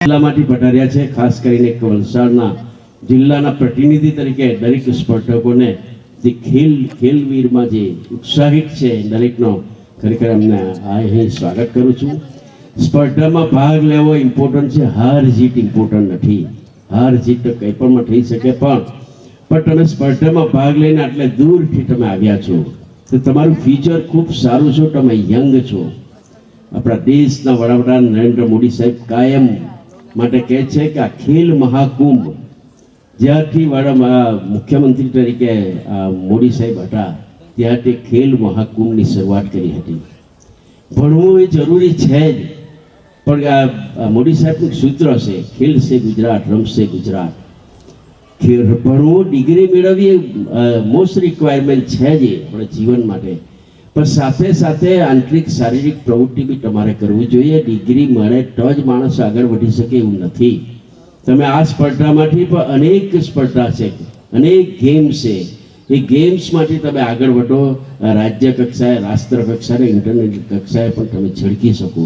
જિલ્લામાંથી પધાર્યા છે, ખાસ કરીને વલસાડના જિલ્લાના પ્રતિનિધિ તરીકે દરેક સ્પર્ધકોને જે ખેલ, ખેલવીરમાં જે ઉત્સાહિત છે, દરેકનો ખરેખર અમને અહીં સ્વાગત કરું છું. સ્પર્ધામાં ભાગ લેવો ઇમ્પોર્ટન્ટ છે, હાર જીત ઇમ્પોર્ટન્ટ નથી. હાર જીત તો કંઈ પણ થઈ શકે પણ પણ તમે સ્પર્ધામાં ભાગ લઈને આટલે દૂરથી તમે આવ્યા છો, તો તમારું ફ્યુચર ખૂબ સારું છો, તમે યંગ છો. આપણા દેશના વડાપ્રધાન નરેન્દ્ર મોદી સાહેબ કાયમ માટે કહે છે કે ખેલ મહાકુંભ, જ્યારથી વાળા મુખ્યમંત્રી તરીકે મોદી સાહેબ હતા, ત્યારથી ખેલ મહાકુંભની શરૂઆત કરી હતી. ભણવું એ જરૂરી છે જ, પણ મોદી સાહેબનું સૂત્ર છે, ખેલ છે ગુજરાત રમશે ગુજરાત. ભણવું ડિગ્રી મેળવવી મોસ્ટ રિક્વાયરમેન્ટ છે જ એ, પણ જીવન માટે. પણ સાથે સાથે આંતરિક શારીરિક પ્રવૃત્તિ બી તમારે કરવી જોઈએ. ડિગ્રી મળે તો જ માણસ આગળ વધી શકે એવું નથી. તમે આ સ્પર્ધામાંથી પણ અનેક સ્પર્ધા છે, અનેક ગેમ્સ છે. એ ગેમ્સમાંથી તમે આગળ વધો. રાજ્ય કક્ષાએ, રાષ્ટ્ર કક્ષાએ, ઇન્ટરનેશનલ કક્ષાએ પણ તમે ઝળકી શકો.